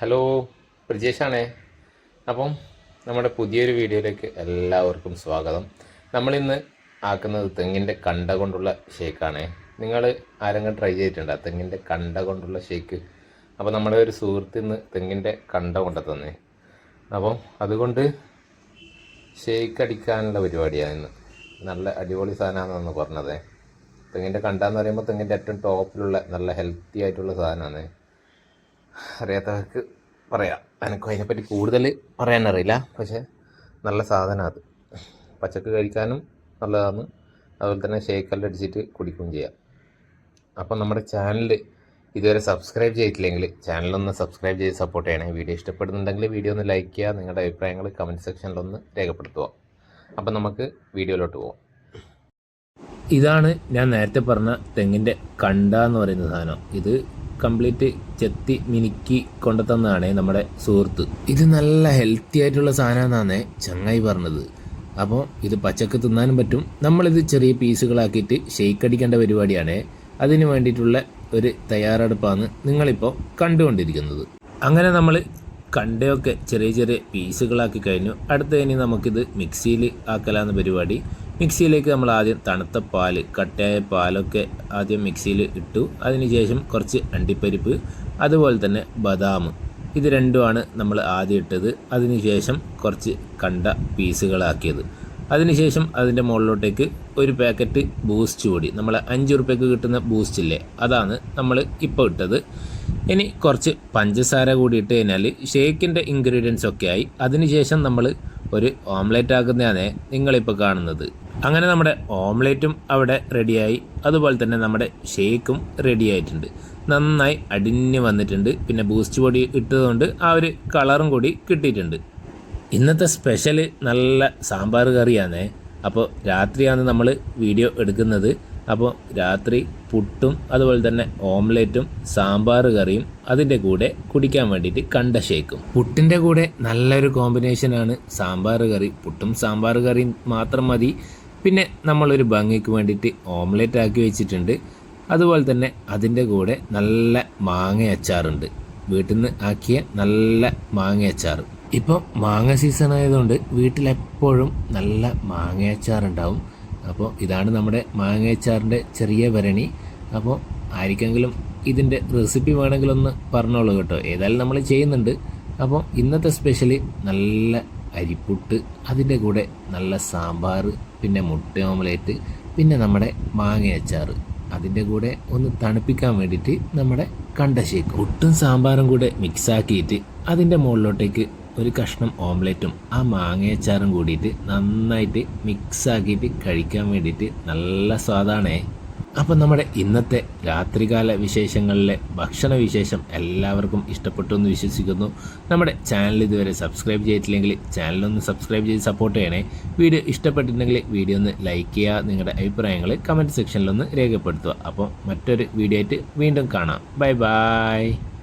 Hello പ്രജേഷാണേ. അപ്പം നമ്മുടെ പുതിയൊരു വീഡിയോയിലേക്ക് എല്ലാവർക്കും സ്വാഗതം. നമ്മളിന്ന് ആക്കുന്നത് തെങ്ങിന്റെ കണ്ട കൊണ്ടുള്ള ഷേക്കാണേ. നിങ്ങൾ ആരെങ്കിലും ട്രൈ ചെയ്തിട്ടുണ്ടോ? തെങ്ങിന്റെ കണ്ട കൊണ്ടുള്ള ഷേക്ക്. അപ്പോൾ നമ്മുടെ ഒരു സുഹൃത്ത് ഇന്ന് തെങ്ങിന്റെ കണ്ട കൊണ്ട തന്നെ അപ്പം അതുകൊണ്ട് ഷേക്ക് അടിക്കാനുള്ള പരിപാടിയാണ് ഇന്ന്. നല്ല അടിപൊളി സാധനമാണെന്ന് പറഞ്ഞതേ. തെങ്ങിന്റെ കണ്ടെന്ന് പറയുമ്പോൾ തെങ്ങിന്റെ ഏറ്റവും ടോപ്പിലുള്ള നല്ല ഹെൽത്തി ആയിട്ടുള്ള സാധനമാണ്. അറിയാത്തവർക്ക് പറയാം. എനിക്കും അതിനെപ്പറ്റി കൂടുതൽ പറയാനറിയില്ല. പക്ഷേ നല്ല സാധനമാണ് അത്. പച്ചക്ക് കഴിക്കാനും നല്ലതാണ് അതുപോലെ തന്നെ ഷേക്കെല്ലാം അടിച്ചിട്ട് കുടിക്കുകയും ചെയ്യാം. അപ്പം നമ്മുടെ ചാനൽ ഇതുവരെ സബ്സ്ക്രൈബ് ചെയ്തിട്ടില്ലെങ്കിൽ ചാനലൊന്ന് സബ്സ്ക്രൈബ് ചെയ്ത് സപ്പോർട്ട് ചെയ്യണേ. വീഡിയോ ഇഷ്ടപ്പെടുന്നുണ്ടെങ്കിൽ വീഡിയോ ഒന്ന് ലൈക്ക് ചെയ്യുക. നിങ്ങളുടെ അഭിപ്രായങ്ങൾ കമന്റ് സെക്ഷനിലൊന്ന് രേഖപ്പെടുത്തുക. അപ്പം നമുക്ക് വീഡിയോയിലോട്ട് പോവാം. ഇതാണ് ഞാൻ നേരത്തെ പറഞ്ഞ തെങ്ങിന്റെ കണ്ട എന്ന് പറയുന്ന സാധനം. ഇത് കംപ്ലീറ്റ് ചെത്തി മിനുക്കി കൊണ്ടുതന്നതാണ് നമ്മുടെ സുഹൃത്ത്. ഇത് നല്ല ഹെൽത്തി ആയിട്ടുള്ള സാധനമാണെന്നാണ് ചങ്ങായി പറഞ്ഞത്. അപ്പോൾ ഇത് പച്ചക്ക് തിന്നാനും പറ്റും. നമ്മളിത് ചെറിയ പീസുകളാക്കിയിട്ട് ഷെയ്ക്ക് അടിക്കേണ്ട പരിപാടിയാണ്. അതിന് വേണ്ടിയിട്ടുള്ള ഒരു തയ്യാറെടുപ്പാണ് നിങ്ങളിപ്പോൾ കണ്ടുകൊണ്ടിരിക്കുന്നത്. അങ്ങനെ നമ്മൾ കണ്ടയൊക്കെ ചെറിയ ചെറിയ പീസുകളാക്കി കഴിഞ്ഞു. അടുത്ത ഇനി നമുക്കിത് മിക്സിയിൽ ആക്കലാന്ന പരിപാടി. മിക്സിയിലേക്ക് നമ്മൾ ആദ്യം തണുത്ത പാൽ കട്ടയായ പാലൊക്കെ ആദ്യം മിക്സിയിൽ ഇട്ടു. അതിനുശേഷം കുറച്ച് അണ്ടിപ്പരിപ്പ് അതുപോലെ തന്നെ ബദാം. ഇത് രണ്ടുമാണ് നമ്മൾ ആദ്യം ഇട്ടത്. അതിനുശേഷം കുറച്ച് കണ്ട പീസുകളാക്കിയത്. അതിനുശേഷം അതിന്റെ മുകളിലോട്ടേക്ക് ഒരു പാക്കറ്റ് ബൂസ്റ്റ് കൂടി നമ്മൾ അഞ്ച് ഉറുപ്പ്യക്ക് കിട്ടുന്ന ബൂസ്റ്റ് ഇല്ലേ? അതാണ് നമ്മൾ ഇപ്പോൾ ഇട്ടത്. ഇനി കുറച്ച് പഞ്ചസാര കൂടി ഇട്ട് കഴിഞ്ഞാൽ ഷേക്കിന്റെ ഇൻഗ്രീഡിയൻസ് ഒക്കെ ആയി. അതിനുശേഷം നമ്മൾ ഒരു ഓംലെറ്റ് ആക്കുന്നതാണ് നിങ്ങളിപ്പോൾ കാണുന്നത്. അങ്ങനെ നമ്മുടെ ഓംലെറ്റും അവിടെ റെഡിയായി. അതുപോലെ തന്നെ നമ്മുടെ ഷേക്കും റെഡി ആയിട്ടുണ്ട് നന്നായി അടിഞ്ഞു വന്നിട്ടുണ്ട്. പിന്നെ ബൂസ്റ്റ് പൊടി ഇട്ടതുകൊണ്ട് ആ ഒരു കളറും കൂടി കിട്ടിയിട്ടുണ്ട്. ഇന്നത്തെ സ്പെഷ്യൽ നല്ല സാമ്പാർ കറിയാണേ. അപ്പോൾ രാത്രിയാണ് നമ്മൾ വീഡിയോ എടുക്കുന്നത്. അപ്പോൾ രാത്രി പുട്ടും അതുപോലെ തന്നെ ഓംലെറ്റും സാമ്പാർ കറിയും അതിന്റെ കൂടെ കുടിക്കാൻ വേണ്ടിയിട്ട് കണ്ട ഷേക്കും. പുട്ടിന്റെ കൂടെ നല്ലൊരു കോമ്പിനേഷനാണ് സാമ്പാർ കറി. പുട്ടും സാമ്പാർ കറിയും മാത്രം മതി. പിന്നെ നമ്മളൊരു ഭംഗിക്ക് വേണ്ടിയിട്ട് ഓംലെറ്റ് ആക്കി വെച്ചിട്ടുണ്ട്. അതുപോലെ തന്നെ അതിന്റെ കൂടെ നല്ല മാങ്ങ അച്ചാറുണ്ട്. വീട്ടിൽ നിന്ന് ആക്കിയ നല്ല മാങ്ങ അച്ചാർ ഇപ്പോൾ മാങ്ങ സീസൺ ആയതുകൊണ്ട് വീട്ടിലെപ്പോഴും നല്ല മാങ്ങ അച്ചാറുണ്ടാവും. അപ്പോൾ ഇതാണ് നമ്മുടെ മാങ്ങയച്ചാറിന്റെ ചെറിയ ഭരണി. അപ്പോൾ ആർക്കെങ്കിലും ഇതിന്റെ റെസിപ്പി വേണമെങ്കിലൊന്ന് പറഞ്ഞോളൂ കേട്ടോ. ഏതായാലും നമ്മൾ ചെയ്യുന്നുണ്ട്. അപ്പോൾ ഇന്നത്തെ സ്പെഷ്യൽ നല്ല അരിപ്പുട്ട് അതിന്റെ കൂടെ നല്ല സാമ്പാർ പിന്നെ മുട്ട ഓംലേറ്റ് പിന്നെ നമ്മുടെ മാങ്ങയച്ചാർ അതിന്റെ കൂടെ ഒന്ന് തണുപ്പിക്കാൻ വേണ്ടിയിട്ട് നമ്മുടെ കണ്ട ഷേക്ക് പുട്ടും സാമ്പാറും കൂടെ മിക്സാക്കിയിട്ട് അതിന്റെ മുകളിലോട്ടേക്ക് ഒരു കഷ്ണം ഓംലെറ്റും ആ മാങ്ങയച്ചാറും കൂടിയിട്ട് നന്നായിട്ട് മിക്സാക്കിയിട്ട് കഴിക്കാൻ വേണ്ടിയിട്ട് നല്ല സ്വാദാണേ. അപ്പം നമ്മുടെ ഇന്നത്തെ രാത്രികാല വിശേഷങ്ങളിലെ ഭക്ഷണ വിശേഷം എല്ലാവർക്കും ഇഷ്ടപ്പെട്ടു എന്ന് വിശ്വസിക്കുന്നു. നമ്മുടെ ചാനൽ ഇതുവരെ സബ്സ്ക്രൈബ് ചെയ്തിട്ടില്ലെങ്കിൽ ചാനലൊന്ന് സബ്സ്ക്രൈബ് ചെയ്ത് സപ്പോർട്ട് ചെയ്യണേ. വീഡിയോ ഇഷ്ടപ്പെട്ടിട്ടുണ്ടെങ്കിൽ വീഡിയോ ഒന്ന് ലൈക്ക് ചെയ്യുക നിങ്ങളുടെ അഭിപ്രായങ്ങൾ കമന്റ് സെക്ഷനിലൊന്ന് രേഖപ്പെടുത്തുക. അപ്പോൾ മറ്റൊരു വീഡിയോ ആയിട്ട് വീണ്ടും കാണാം. Bye bye.